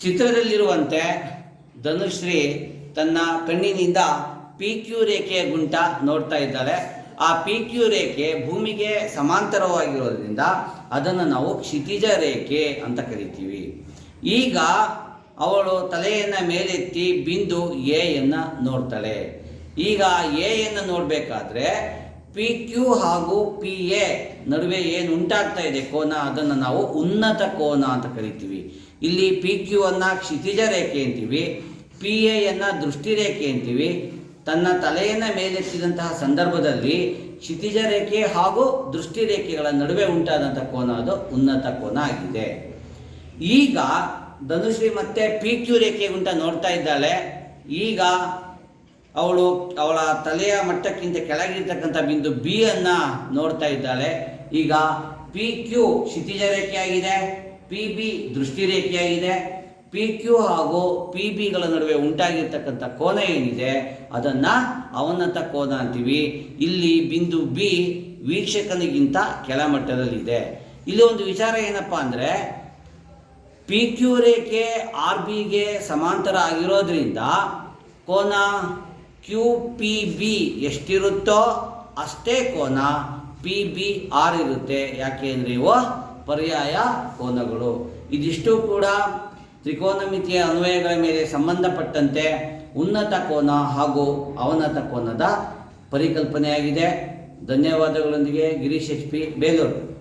ಚಿತ್ರದಲ್ಲಿರುವಂತೆ ಧನುಶ್ರೀ ತನ್ನ ಕಣ್ಣಿನಿಂದ P Q ರೇಖೆಯ ಗುಂಟ ನೋಡ್ತಾ ಇದ್ದಾಳೆ. ಆ ಪಿ ಕ್ಯೂ ರೇಖೆ ಭೂಮಿಗೆ ಸಮಾಂತರವಾಗಿರೋದ್ರಿಂದ ಅದನ್ನು ನಾವು ಕ್ಷಿತಿಜ ರೇಖೆ ಅಂತ ಕರಿತೀವಿ. ಈಗ ಅವಳು ತಲೆಯನ್ನು ಮೇಲೆತ್ತಿ ಬಿಂದು ಎಯನ್ನು ನೋಡ್ತಾಳೆ. ಈಗ ಎಯನ್ನು ನೋಡಬೇಕಾದ್ರೆ ಪಿ ಕ್ಯೂ ಹಾಗೂ ಪಿ ಎ ನಡುವೆ ಏನು ಉಂಟಾಗ್ತಾ ಇದೆ ಕೋನ, ಅದನ್ನು ನಾವು ಉನ್ನತ ಕೋನ ಅಂತ ಕರಿತೀವಿ. ಇಲ್ಲಿ ಪಿ ಕ್ಯೂ ಅನ್ನ ಕ್ಷಿತಿಜ ರೇಖೆ ಅಂತೀವಿ ಪಿ ದೃಷ್ಟಿ ರೇಖೆ ಅಂತೀವಿ. ತನ್ನ ತಲೆಯನ್ನು ಮೇಲೆತ್ತಿದಂತಹ ಸಂದರ್ಭದಲ್ಲಿ ಕ್ಷಿತಿಜ ರೇಖೆ ಹಾಗೂ ದೃಷ್ಟಿ ರೇಖೆಗಳ ನಡುವೆ ಉಂಟಾದಂಥ ಕೋನ ಅದು ಉನ್ನತ ಕೋನ ಆಗಿದೆ. ಈಗ ಧನುಶ್ರೀ ಮತ್ತೆ ಪಿ ಕ್ಯೂ ರೇಖೆ ಉಂಟಾ ನೋಡ್ತಾ ಇದ್ದಾಳೆ. ಈಗ ಅವಳು ಅವಳ ತಲೆಯ ಮಟ್ಟಕ್ಕಿಂತ ಕೆಳಗಿರ್ತಕ್ಕಂಥ ಬಿಂದು ಬಿ ಅನ್ನ ನೋಡ್ತಾ ಇದ್ದಾಳೆ. ಈಗ ಪಿ ಕ್ಯೂ ಕ್ಷಿತಿಜ ರೇಖೆಯಾಗಿದೆ ಪಿ ಬಿ ದೃಷ್ಟಿ ರೇಖೆಯಾಗಿದೆ ಪಿ ಕ್ಯೂ ಹಾಗೂ ಪಿ ಬಿಗಳ ನಡುವೆ ಉಂಟಾಗಿರ್ತಕ್ಕಂಥ ಕೋನ ಏನಿದೆ, ಅದನ್ನ ಅವನತ ಕೋನ ಅಂತೀವಿ. ಇಲ್ಲಿ ಬಿಂದು ಬಿ ವೀಕ್ಷಕನಿಗಿಂತ ಕೆಳಮಟ್ಟದಲ್ಲಿದೆ. ಇಲ್ಲಿ ಒಂದು ವಿಚಾರ ಏನಪ್ಪಾ ಅಂದ್ರೆ ಪಿ ಕ್ಯೂ ರೇಖೆ ಆರ್ ಬಿಗೆ ಸಮಾಂತರ ಆಗಿರೋದ್ರಿಂದ ಕೋನ ಕ್ಯೂ ಪಿ ಬಿ ಎಷ್ಟಿರುತ್ತೋ ಅಷ್ಟೇ ಕೋನ ಪಿ ಬಿ ಆರ್ ಇರುತ್ತೆ. ಯಾಕೆ ಅಂದರೆ ಇವು ಪರ್ಯಾಯ ಕೋನಗಳು. ಇದಿಷ್ಟು ಕೂಡ ತ್ರಿಕೋನಮಿತಿಯ ಅನ್ವಯಗಳ ಮೇಲೆ ಸಂಬಂಧಪಟ್ಟಂತೆ ಉನ್ನತ ಕೋನ ಹಾಗೂ ಅವನತ ಕೋನದ ಪರಿಕಲ್ಪನೆಯಾಗಿದೆ. ಧನ್ಯವಾದಗಳೊಂದಿಗೆ, ಗಿರೀಶ್ ಎಚ್ ಪಿ, ಬೇಲೂರು.